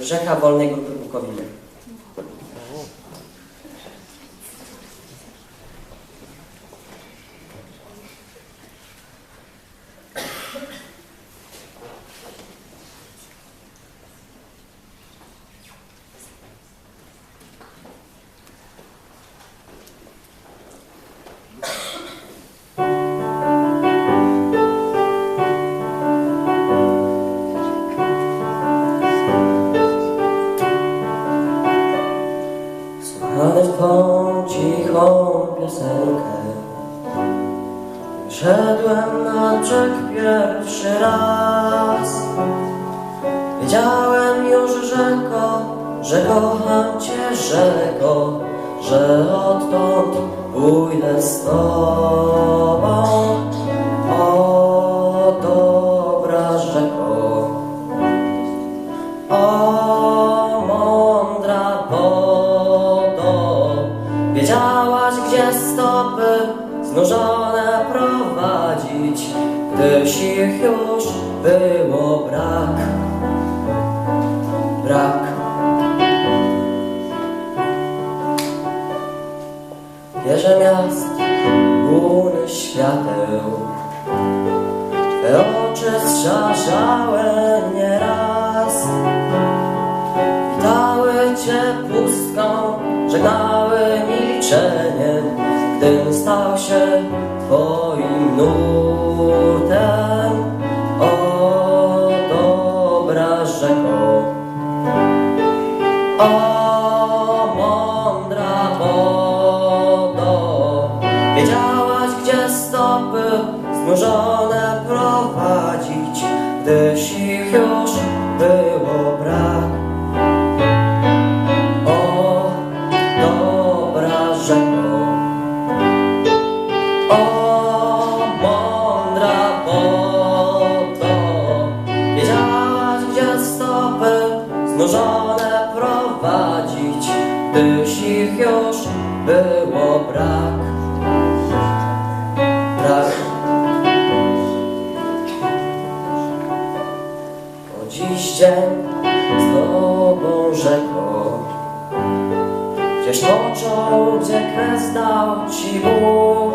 rzeka Wolnej Grupy Bukowiny. Słuchamy twą cichą piosenkę. Szedłem na brzeg pierwszy raz. Wiedziałem już, rzeko, że kocham cię, rzeko Że odtąd pójdę z tobą znużone prowadzić, gdyś ich już było brak, brak. Wieże miast, łuny świateł, Twe oczy strzażałe nieraz. Witały Cię pustką, żegnały milczeniem Gdym stał się Twoim nurtem. O dobra rzeko. O mądra wodo. Wiedziałaś gdzie stopy znużone prowadzić Gdyś ich już było było brak. Brak. O dziś dzień z tobą rzeką Gdzieś począł, gdzie kres dał ci Bóg.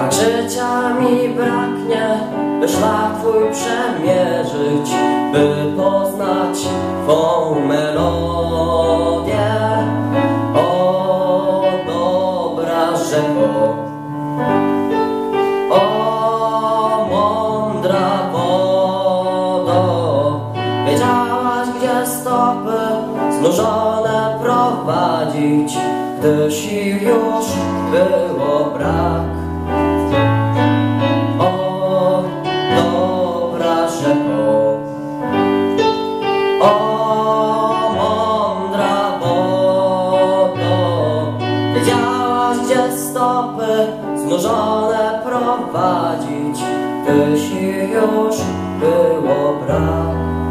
A życia mi braknie, by szlak twój przemierzyć By znużone prowadzić, gdyś ich już było brak. O dobra rzeko, o mądra wodo, wiedziałaś gdzie stopy znużone prowadzić, gdyś ich już było brak.